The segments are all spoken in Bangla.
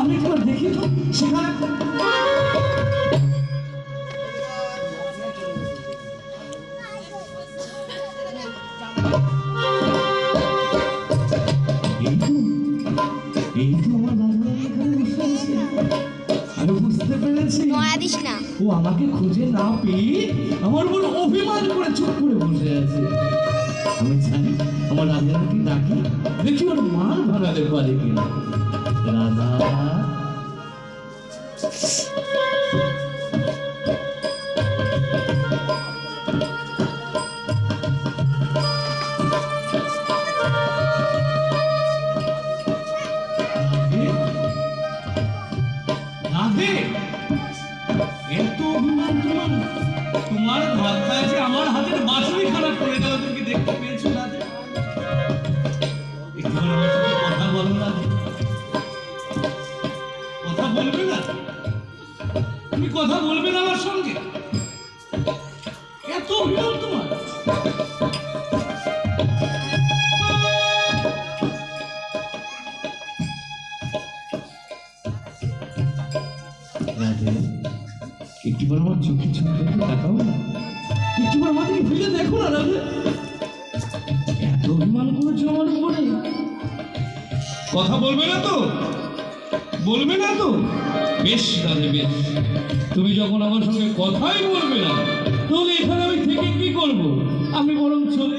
আমি একবার দেখি তো সেখানে ও আমাকে খুঁজে না পেয়ে আমার উপর অভিমান করে চুপ করে বসে আছে। আমি জানি আমার রাজাকে ডাকি দেখি ওর মার ভাঙাতে পারে কিনা। আমার হাতের বাঁশরি খারাপ করে গেল তুমি দেখতে পেয়েছ রাধে বলবে না? তুমি কথা বলবে না আমার সঙ্গে? এত অভিমান তোমার। একটিবার আমার চোখে চোখে রেখে না। একটিবার আমাকে ফিরে দেখো না রাধে। এত অভিমান করেছ আমার উপরে। কথা বলবে না তো? বলবে না তো? বেশ তাহলে, বেশ। তুমি যখন আমার সঙ্গে কথাই বলবে না, তাহলে এখানে আমি থেকে কি করব? আমি বরং চলে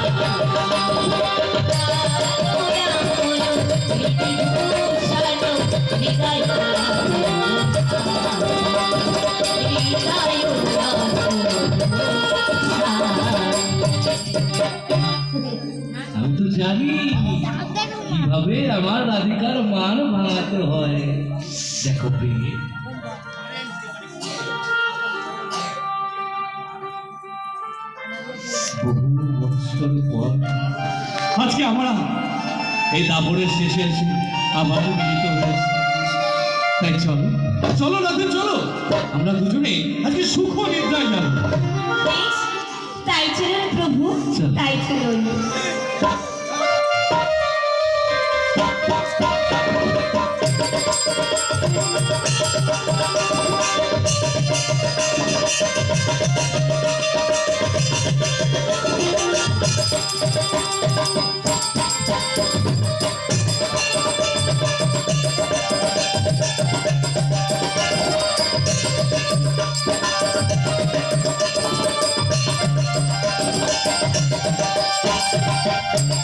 আমার রাধিকার মান ভাঙাতে হয়? দেখো আজকে আমরা এই দাবরের শেষে এসে আবার মিলিত হয়েছি। তাই চলো। চলো রাধে চলো। আমরা দুজনে আজকে সুখ নিদ্রায় যাব। তাই চলো প্রভু তাই চলো